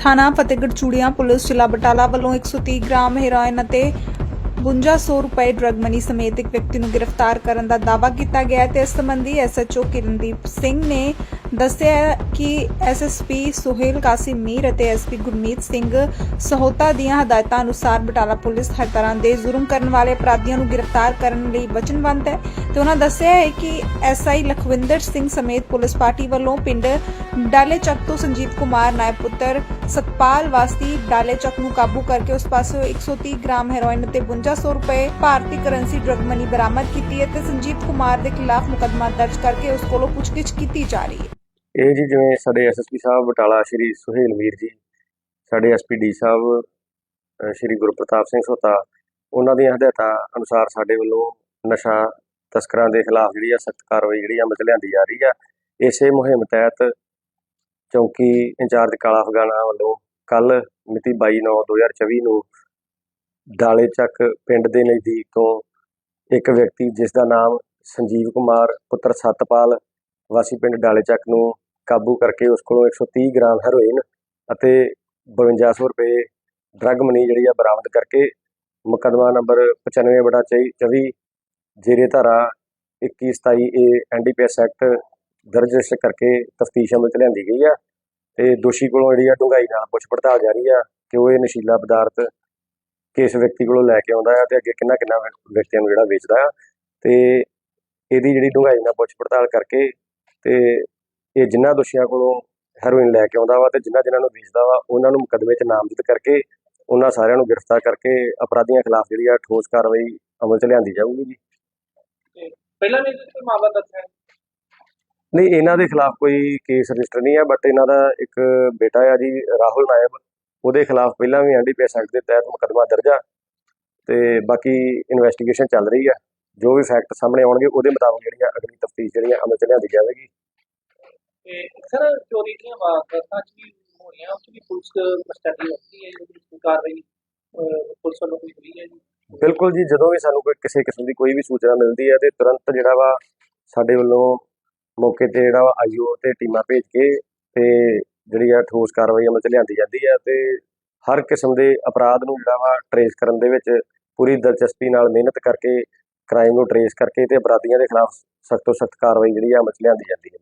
ਥਾਣਾ ਫਤਿਹਗੜ੍ਹ ਚੂੜੀਆਂ ਪੁਲਿਸ ਜ਼ਿਲ੍ਹਾ ਬਟਾਲਾ ਵੱਲੋਂ 130 ਗ੍ਰਾਮ ਹੈਰੋਇਨ ਅਤੇ 5200 ਰੁਪਏ ਡਰਗ ਮਨੀ ਸਮੇਤ ਇੱਕ ਵਿਅਕਤੀ ਨੂੰ ਗ੍ਰਿਫਤਾਰ ਕਰਨ ਦਾ ਦਾਅਵਾ ਕੀਤਾ ਗਿਆ ਹੈ ਤੇ ਇਸ ਸੰਬੰਧੀ ਐਸਐਚਓ ਕਿਰਨਦੀਪ ਸਿੰਘ ਨੇ ਦੱਸਿਆ ਹੈ ਕਿ ਐਸਐਸਪੀ ਸੁਹੇਲ ਕਾਸਿਮ ਮੀਰ ਅਤੇ ਐਸਪੀ ਗੁਰਮੀਤ ਸਿੰਘ ਸਹੋਤਾ ਦੀਆਂ ਹਦਾਇਤਾਂ ਅਨੁਸਾਰ ਬਟਾਲਾ ਪੁਲਿਸ ਹਰ ਤਰ੍ਹਾਂ ਦੇ ਜ਼ੁਲਮ ਕਰਨ ਵਾਲੇ ਅਪਰਾਧੀਆਂ ਨੂੰ ਗ੍ਰਿਫਤਾਰ ਕਰਨ ਲਈ ਵਚਨਬੱਧ ਹੈ ਤੇ ਉਹਨਾਂ ਦੱਸਿਆ ਹੈ ਕਿ ਐਸਆਈ ਲਖਵਿੰਦਰ ਸਿੰਘ ਸਮੇਤ ਪੁਲਿਸ ਪਾਰਟੀ ਵੱਲੋਂ ਪਿੰਡ ਡਾਲੇ ਚੱਕ ਤੋਂ ਸੰਜੀਤ ਕੁਮਾਰ ਨਾਇਬ ਪੁੱਤਰ ਸਤਪਾਲ ਵਾਸੀ ਡਾਲੇ ਚੱਕ ਨੂੰ ਕਾਬੂ ਕਰਕੇ ਉਸ ਪਾਸੋਂ 130 ਗ੍ਰਾਮ ਹੈਰੋਇਨ ਅਤੇ 5200 ਰੁਪਏ ਭਾਰਤੀ ਕਰੰਸੀ ਡਰਗ ਮਨੀ ਬਰਾਮਦ ਕੀਤੀ ਹੈ ਤੇ ਸੰਜੀਤ ਕੁਮਾਰ ਦੇ ਖਿਲਾਫ ਮੁਕੱਦਮਾ ਦਰਜ ਕਰਕੇ ਉਸ ਕੋਲੋਂ ਪੁੱਛਗਿੱਛ ਕੀਤੀ ਜਾ ਰਹੀ ਹੈ। ਇਹ ਜੀ ਜਿਵੇਂ ਸਾਡੇ ਐਸਐਸਪੀ ਸਾਹਿਬ, ਬਟਾਲਾ ਸ਼੍ਰੀ ਸੁਹੇਲ ਵੀਰ ਜੀ, ਸਾਡੇ ਐਸਪੀਡੀ ਸਾਹਿਬ ਸ਼੍ਰੀ ਗੁਰਪ੍ਰਤਾਪ ਸਿੰਘ ਸੋਤਾ, ਉਹਨਾਂ ਦੀਆਂ ਹਦਾਇਤਾਂ ਅਨੁਸਾਰ ਸਾਡੇ ਵੱਲੋਂ ਨਸ਼ਾ ਤਸਕਰਾਂ ਦੇ ਖਿਲਾਫ ਜਿਹੜੀ ਆ ਸਖਤ ਕਾਰਵਾਈ ਜਿਹੜੀ ਆ ਅਮਲ ਲਿਆਂਦੀ ਜਾ ਰਹੀ ਆ। ਇਸੇ ਮੁਹਿੰਮ ਤਹਿਤ ਚੌਂਕੀ ਇੰਚਾਰਜ ਕਾਲਾ ਅਫਗਾਨਾ ਵੱਲੋਂ ਕੱਲ ਮਿਤੀ 22/9/2024 ਨੂੰ ਡਾਲੇ ਚੱਕ ਪਿੰਡ ਦੇ ਨਜ਼ਦੀਕ ਤੋਂ ਇੱਕ ਵਿਅਕਤੀ, ਜਿਸ ਦਾ ਨਾਮ ਸੰਜੀਵ ਕੁਮਾਰ, ਪੁੱਤਰ ਸਤਪਾਲ ਵਾਸੀ ਪਿੰਡ ਡਾਲੇ ਚੱਕ ਨੂੰ ਕਾਬੂ ਕਰਕੇ ਉਸ ਕੋਲੋਂ 130 ਗ੍ਰਾਮ ਹੈਰੋਇਨ ਅਤੇ 5200 ਰੁਪਏ ਡਰੱਗ ਮਨੀ ਜਿਹੜੀ ਆ ਬਰਾਮਦ ਕਰਕੇ ਮੁਕੱਦਮਾ ਨੰਬਰ 95 ਬਟਾ 24 ਜੇਰੇ ਧਾਰਾ 2127 ਏ ਐਨਡੀਪੀਐਸ ਐਕਟ ਦਰਜ ਕਰਕੇ ਤਫਤੀਸ਼ ਅਮਲ 'ਚ ਲਿਆਂਦੀ ਗਈ ਆ ਤੇ ਦੋਸ਼ੀ ਕੋਲੋਂ ਜਿਹੜੀ ਆ ਡੂੰਘਾਈ ਨਾਲ ਪੁੱਛ ਪੜਤਾਲ ਜਾਰੀ ਆ ਕਿ ਉਹ ਇਹ ਨਸ਼ੀਲਾ ਪਦਾਰਥ ਕਿਸ ਵਿਅਕਤੀ ਕੋਲੋਂ ਲੈ ਕੇ ਆਉਂਦਾ ਆ ਤੇ ਅੱਗੇ ਕਿੰਨਾ ਕਿੰਨਾ ਵਿਅਕਤੀਆਂ ਨੂੰ ਜਿਹੜਾ ਵੇਚਦਾ ਆ ਤੇ ਇਹਦੀ ਜਿਹੜੀ ਡੂੰਘਾਈ ਨਾਲ ਪੁੱਛ ਪੜਤਾਲ ਕਰਕੇ ਤੇ ਇਹ ਜਿਨ੍ਹਾਂ ਦੋਸ਼ੀਆਂ ਕੋਲੋਂ ਹੈਰੋਇਨ ਲੈ ਕੇ ਆਉਂਦਾ ਵਾ ਤੇ ਜਿਨ੍ਹਾਂ ਜਿਨ੍ਹਾਂ ਨੂੰ ਵੇਚਦਾ ਵਾ ਉਹਨਾਂ ਨੂੰ ਮੁਕੱਦਮੇ 'ਚ ਨਾਮਜ਼ਦ ਕਰਕੇ ਉਹਨਾਂ ਸਾਰਿਆਂ ਨੂੰ ਗ੍ਰਿਫਤਾਰ ਕਰਕੇ ਅਪਰਾਧੀਆਂ ਖਿਲਾਫ ਜਿਹੜੀ ਆ ਠੋਸ ਕਾਰਵਾਈ ਅਮਲ 'ਚ ਲਿਆਂਦੀ ਜਾਊਗੀ ਜੀ। ਪਹਿਲਾਂ ਵੀ ਕੋਈ ਮਾਮਲਾ ਹੈ? ਨਹੀਂ ਇਹਨਾਂ ਦੇ ਖਿਲਾਫ ਕੋਈ ਕੇਸ ਰਜਿਸਟਰ ਨਹੀਂ ਹੈ ਬਟ ਇਹਨਾਂ ਦਾ ਇੱਕ ਬੇਟਾ ਆ ਜੀ ਰਾਹੁਲ ਨਾਇਬ ਉਹਦੇ ਖਿਲਾਫ ਪਹਿਲਾਂ ਵੀ ਐਨਡੀਪੀਐਸ ਐਕਟ ਦੇ ਤਹਿਤ ਮੁਕੱਦਮਾ ਦਰਜ ਆ ਤੇ ਬਾਕੀ ਇਨਵੈਸਟੀਗੇਸ਼ਨ ਚੱਲ ਰਹੀ ਆ। ਜੋ ਵੀ ਫੈਕਟ ਸਾਹਮਣੇ ਆਉਣਗੇ ਉਹਦੇ ਮੁਤਾਬਕ ਜਿਹੜੀ ਅਗਲੀ ਤਫਤੀਸ਼ ਜਿਹੜੀ ਅਮਲ 'ਚ ਲਿਆਂਦੀ ਜਾਵੇਗੀ। ਤੇ ਅਕਸਰ ਚੋਰੀ ਦੀਆਂ ਵਾਰਦਾਤਾਂ ਚ ਵੀ ਹੋਣੀਆਂ ਉਸ ਦੀ ਪੁਲਿਸ ਮਸਟਡੀ ਹੁੰਦੀ ਹੈ ਉਹਦੀ ਕੋਈ ਕਾਰਵਾਈ ਅਹ, ਪੁਲਿਸ ਵੱਲੋਂ ਕੋਈ ਹੋਈ ਹੈ ਜੀ? ਬਿਲਕੁਲ ਜੀ ਜਦੋਂ ਵੀ ਸਾਨੂੰ ਕੋਈ ਕਿਸੇ ਕਿਸਮ ਦੀ ਕੋਈ ਵੀ ਸੂਚਨਾ ਮਿਲਦੀ ਹੈ ਤੇ ਤੁਰੰਤ ਜਿਹੜਾ ਵਾ ਸਾਡੇ ਵੱਲੋਂ ਮੌਕੇ ਤੇ ਜਿਹੜਾ ਵਾ ਆਈਓ ਤੇ ਟੀਮਾਂ ਭੇਜ ਕੇ ਤੇ ਜਿਹੜੀ ਆ ਠੋਸ ਕਾਰਵਾਈ ਅਮਲ 'ਚ ਲਿਆਂਦੀ ਜਾਂਦੀ ਹੈ ਤੇ ਹਰ ਕਿਸਮ ਦੇ ਅਪਰਾਧ ਨੂੰ ਜਿਹੜਾ ਵਾ ਟਰੇਸ ਕਰਨ ਦੇ ਵਿੱਚ ਪੂਰੀ ਦਿਲਚਸਪੀ ਨਾਲ ਮਿਹਨਤ ਕਰਕੇ ਕ੍ਰਾਈਮ ਨੂੰ ਟਰੇਸ ਕਰਕੇ ਤੇ ਅਪਰਾਧੀਆਂ ਦੇ ਖਿਲਾਫ ਸਖਤ ਤੋਂ ਸਖਤ ਕਾਰਵਾਈ ਜਿਹੜੀ ਆ ਅਮਲ 'ਚ ਲਿਆਂਦੀ ਜਾਂਦੀ ਹੈ।